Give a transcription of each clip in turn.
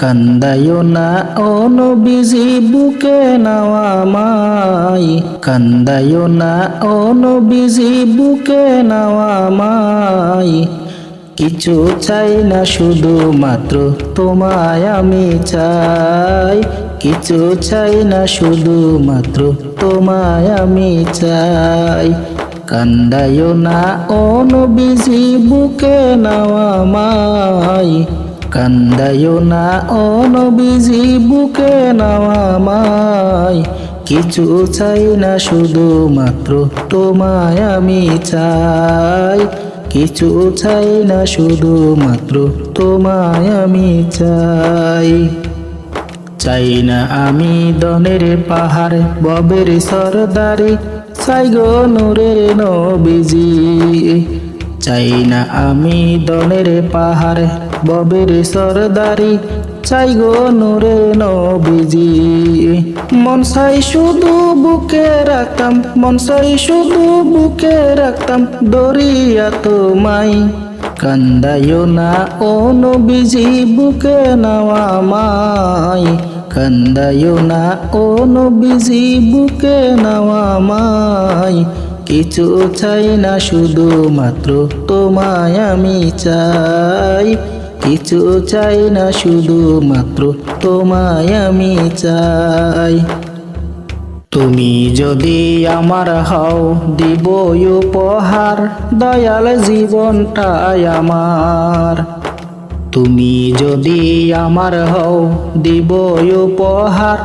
কান্দায়ো না, ও নবীজি, বুকে নাওয়া মাই। কান্দায়ো না, ও নবীজি, বুকে নাওয়া মাই। কিছু চাই না শুধু মাত্র তোমায় আমি চাই। কিছু চাই না শুধু মাত্র তোমায় আমি চাই। কান্দায়ো না, ও নবীজি, বুকে মাই কান্দায়ো না, ও নবীজি, বুকে মাই। কিছু চাই না, শুধু মাত্র তোমায় আমি চাই। কিছু চাই না, শুধু মাত্র তোমায় আমি চাই। চাই না আমি দনের পাহাড়, ববের সরদারি। চাই গো নূরের নবীজি। চাই না আমি দনের পাহাড়, ববের সরদারি। চাই গো নূরের নবীজি। মন চাই শুধু বুকে রাখতাম, মন চাই শুধু বুকে রাখতাম দরিয়া তোমায়। কান্দায়ো না ও নবীজি, বুকে নাওয়া মাই কান্দায়ো না ও নবীজি, বুকে নাওয়া মাই কিছু চাই না শুধু মাত্র তোমায় আমি চাই। কিছু চাই না শুধু মাত্র তোমায় আমি চাই। তুমি যদি আমার হও, দিব উপহার, দয়াল জীবনটাই আমার। তুমি যদি আমার হও, দিব উপহার,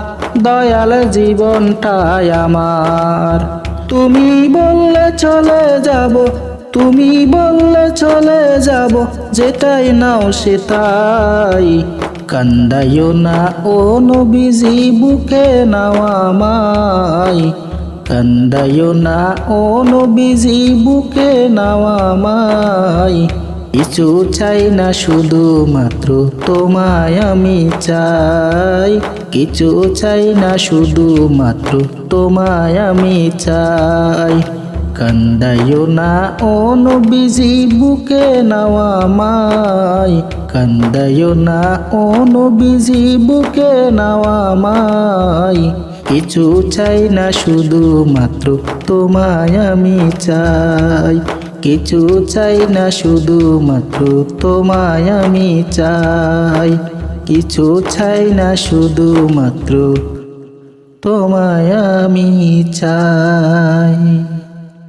দয়াল জীবনটাই আমার। তুমি বললে চলে যাব, তুমি বললে চলে যাব, যেটাই নাও সেটাই। কান্দাইও না ও নবীজি, বুকে নাও আমাই কান্দাইও না ও নবীজি, বুকে নাও মাই কিছু চাই না শুধু মাত্র তোমায় আমি চাই। কিছু চাই না শুধু মাত্র তোমায় আমি চাই। কান্দায়ো না ও নবীজি বুকে নাওয়া মাই। কান্দায়ো না ও নবীজি বুকে নাওয়া কিছু চাই না শুধু মাত্র তোমায় আমি চাই। কিছু চাই না শুধু মাত্র তোমায় আমি চাই। কিছু চাই না শুধু মাত্র তোমায় আমি চাই।